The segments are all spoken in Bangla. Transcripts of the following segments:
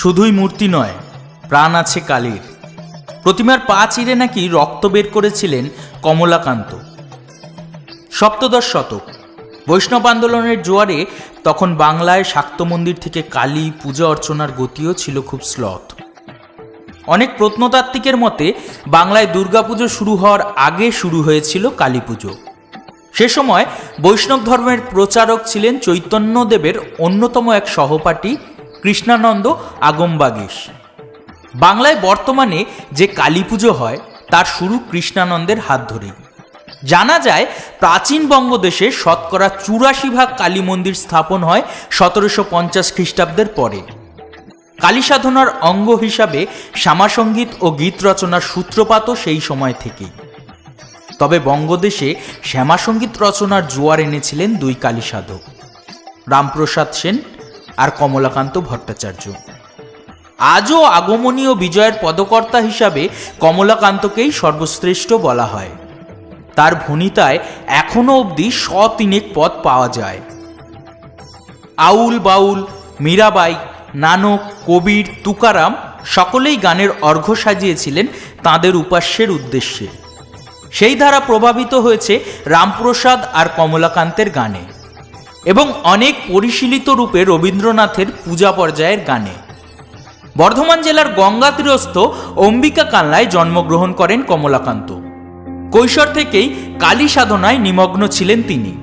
শুধুই মূর্তি নয়, প্রাণ আছে কালীর। প্রতিমার পা চিরে নাকি রক্ত বের করেছিলেন কমলাকান্ত। সপ্তদশ শতক, বৈষ্ণব আন্দোলনের জোয়ারে তখন বাংলায় শাক্ত মন্দির থেকে কালী পূজা অর্চনার গতিও ছিল খুব স্লথ অনেক প্রত্নতাত্ত্বিকের মতে, বাংলায় দুর্গাপুজো শুরু হওয়ার আগে শুরু হয়েছিল কালী পুজো। সে সময় বৈষ্ণব ধর্মের প্রচারক ছিলেন চৈতন্যদেবের অন্যতম এক সহপাঠী কৃষ্ণানন্দ আগমবাগীশ। বাংলায় বর্তমানে যে কালী পুজো হয়, তার শুরু কৃষ্ণানন্দের হাত ধরেই। জানা যায়, প্রাচীন বঙ্গদেশে শতকরা চুরাশি ভাগ কালী মন্দির স্থাপন হয় সতেরোশো পঞ্চাশ খ্রিস্টাব্দের পরে। কালী সাধনার অঙ্গ হিসাবে শ্যামাসঙ্গীত ও গীত রচনার সূত্রপাতও সেই সময় থেকেই। তবে বঙ্গদেশে শ্যামাসঙ্গীত রচনার জোয়ার এনেছিলেন দুই কালী সাধক। রামপ্রসাদ সেন আর কমলাকান্ত ভট্টাচার্য। আজও আগমনীয় বিজয়ের পদকর্তা হিসাবে কমলাকান্তকেই সর্বশ্রেষ্ঠ বলা হয়। তার ভনিতায় এখনও অবধি শ তিনেক পদ পাওয়া যায়। আউল বাউল, মীরাবাই, নানক, কবির, তুকারাম সকলেই গানের অর্ঘ্য সাজিয়েছিলেন তাঁদের উপাস্যের উদ্দেশ্যে। সেই ধারা প্রভাবিত হয়েছে রামপ্রসাদ আর কমলাকান্তের গানে। এবং অনেক পরিশীলিত রূপে রবীন্দ্রনাথের পূজা পর্যায়ের গানে। বর্ধমান জেলার গঙ্গা তীরস্থ অম্বিকা কানলায় জন্মগ্রহণ করেন কমলাকান্ত। কৈশোর থেকেই কালী সাধনায় নিমগ্ন ছিলেন তিনি।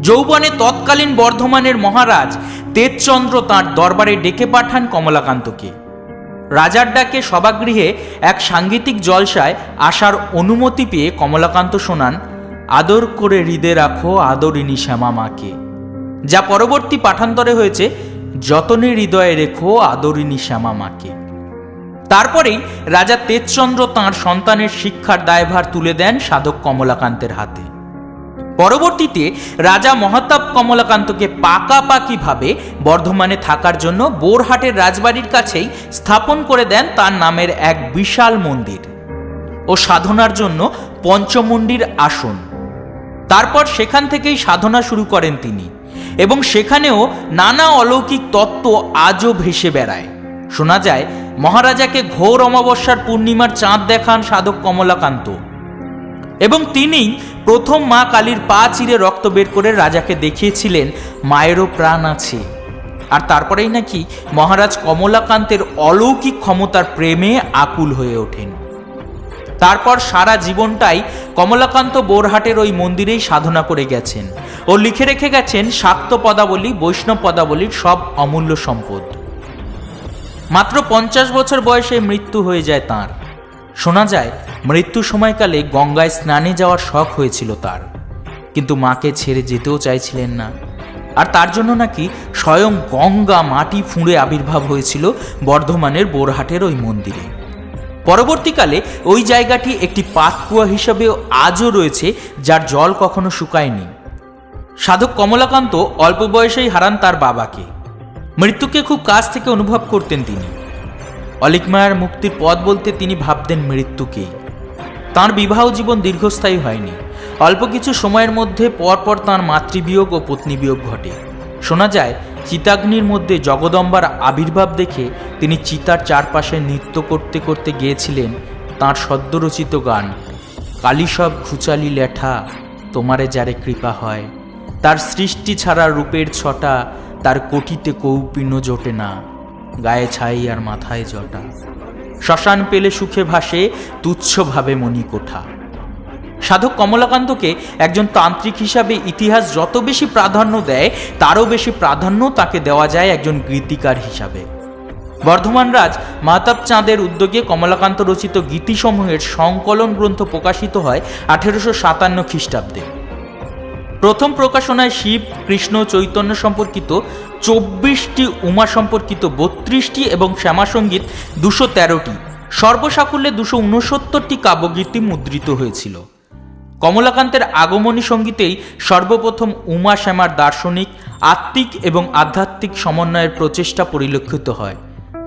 যৌবনে তৎকালীন বর্ধমানের মহারাজ তেজচন্দ্র তাঁর দরবারে ডেকে পাঠান কমলাকান্তকে। রাজার ডাকে সভাগৃহে এক সাংগীতিক জলসায় আসার অনুমতি পেয়ে কমলাকান্ত শোনান, আদর করে হৃদে রাখো আদরিনী শ্যামা মাকে। যা পরবর্তী পাঠান্তরে হয়েছে, যতনে হৃদয়ে রেখো আদরিনী শ্যামা মাকে। তারপরেই রাজা তেজচন্দ্র তাঁর সন্তানের শিক্ষার দায়ভার তুলে দেন সাধক কমলাকান্তের হাতে। পরবর্তীতে রাজা মহাতাব কমলাকান্তকে পাকাপাকিভাবে বর্ধমানে থাকার জন্য বোরহাটের রাজবাড়ির কাছেই স্থাপন করে দেন তার নামের এক বিশাল মন্দির ও সাধনার জন্য পঞ্চমন্ডির আসন। তারপর সেখান থেকেই সাধনা শুরু করেন তিনি। এবং সেখানেও নানা অলৌকিক তত্ত্ব আজও ভেসে বেড়ায়। শোনা যায়, মহারাজাকে ঘোর অমাবস্যার পূর্ণিমার চাঁদ দেখান সাধক কমলাকান্ত। এবং তিনি প্রথম মা কালীর পা চিরে রক্ত বের করে রাজাকে দেখিয়েছিলেন, মায়েরও প্রাণ আছে। আর তারপরেই নাকি মহারাজ কমলাকান্তের অলৌকিক ক্ষমতার প্রেমে আকুল হয়ে ওঠেন। তারপর সারা জীবনটাই কমলাকান্ত বোরহাটের ওই মন্দিরেই সাধনা করে গেছেন। ও লিখে রেখে গেছেন শাক্ত পদাবলী, বৈষ্ণব পদাবলীর সব অমূল্য সম্পদ। মাত্র পঞ্চাশ বছর বয়সে মৃত্যু হয়ে যায় তার। শোনা যায়, মৃত্যু সময়কালে গঙ্গায় স্নানে যাওয়ার শখ হয়েছিল তার। কিন্তু মাকে ছেড়ে যেতেও চাইছিলেন না। আর তার জন্য নাকি স্বয়ং গঙ্গা মাটি ফুঁড়ে আবির্ভাব হয়েছিল বর্ধমানের বোরহাটের ওই মন্দিরে। পরবর্তীকালে ওই জায়গাটি একটি পাতকুয়া হিসাবেও আজও রয়েছে, যার জল কখনো শুকায়নি। সাধক কমলাকান্ত অল্প বয়সেই হারান তার বাবাকে। মৃত্যুকে খুব কাছ থেকে অনুভব করতেন তিনি। অলিক অলিকমায়ার মুক্তির পথ বলতে তিনি ভাবতেন মৃত্যুকেই। তাঁর বিবাহ জীবন দীর্ঘস্থায়ী হয়নি। অল্প কিছু সময়ের মধ্যে পরপর তাঁর মাতৃবিয়োগ ও পত্নীবিয়োগ ঘটে। শোনা যায় চিতাগ্নির মধ্যে জগদম্বার আবির্ভাব দেখে তিনি চিতার চারপাশে নৃত্য করতে করতে গিয়েছিলেন তাঁর সদ্যরচিত গান। কালী সব ঘুচালি লেঠা, তোমারে যারে কৃপা হয়। তার সৃষ্টি ছাড়া রূপের ছটা, তার কোটিতে কৌপিন্য জোটে না। গায়ে ছাই আর মাথায় জটা। শ্মশান পেলে সুখে ভাসে তুচ্ছভাবে মণিকোঠা। সাধক কমলাকান্তকে একজন তান্ত্রিক হিসাবে ইতিহাস যত বেশি প্রাধান্য দেয়, তারও বেশি প্রাধান্য তাকে দেওয়া যায় একজন গীতিকার হিসাবে। বর্ধমান রাজ মাতাব চাঁদের উদ্যোগে কমলাকান্ত রচিত গীতিসমূহের সংকলন গ্রন্থ প্রকাশিত হয় আঠেরোশো সাতান্ন খ্রিস্টাব্দে। প্রথম প্রকাশনায় শিব, কৃষ্ণ, চৈতন্য সম্পর্কিত চব্বিশটি উমা সম্পর্কিত বত্রিশটি এবং শ্যামাসঙ্গীত দুশো তেরোটি। সর্বসাকুল্যে দুশো উনসত্তরটি কাব্যগীতি মুদ্রিত হয়েছিল। কমলাকান্তের আগমনী সঙ্গীতেই সর্বপ্রথম উমা শ্যামার দার্শনিক, আত্মিক এবং আধ্যাত্মিক সমন্বয়ের প্রচেষ্টা পরিলক্ষিত হয়।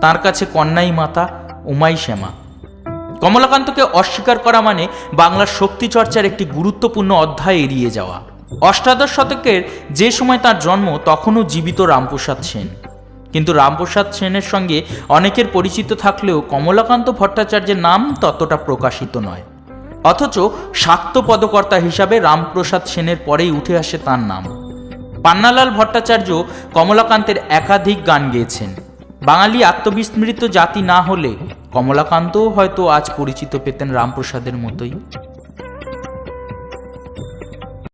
তার কাছে কন্যাই মাতা, উমাই শ্যামা। কমলাকান্তকে অস্বীকার করা মানে বাংলার শক্তি চর্চার একটি গুরুত্বপূর্ণ অধ্যায় এড়িয়ে যাওয়া। অষ্টাদশ শতকের যে সময় তার জন্ম, তখনও জীবিত রামপ্রসাদ সেন। কিন্তু রামপ্রসাদ সেনের সঙ্গে অনেকের পরিচিত থাকলেও কমলাকান্ত ভট্টাচার্যের নাম ততটা প্রকাশিত নয়। অথচ শাক্ত পদকর্তা হিসাবে রামপ্রসাদ সেনের পরেই উঠে আসে তার নাম। পান্নালাল ভট্টাচার্য কমলাকান্তের একাধিক গান গেয়েছেন। বাঙালি আত্মবিস্মৃত জাতি না হলে কমলাকান্তও হয়তো আজ পরিচিত পেতেন রামপ্রসাদের মতোই।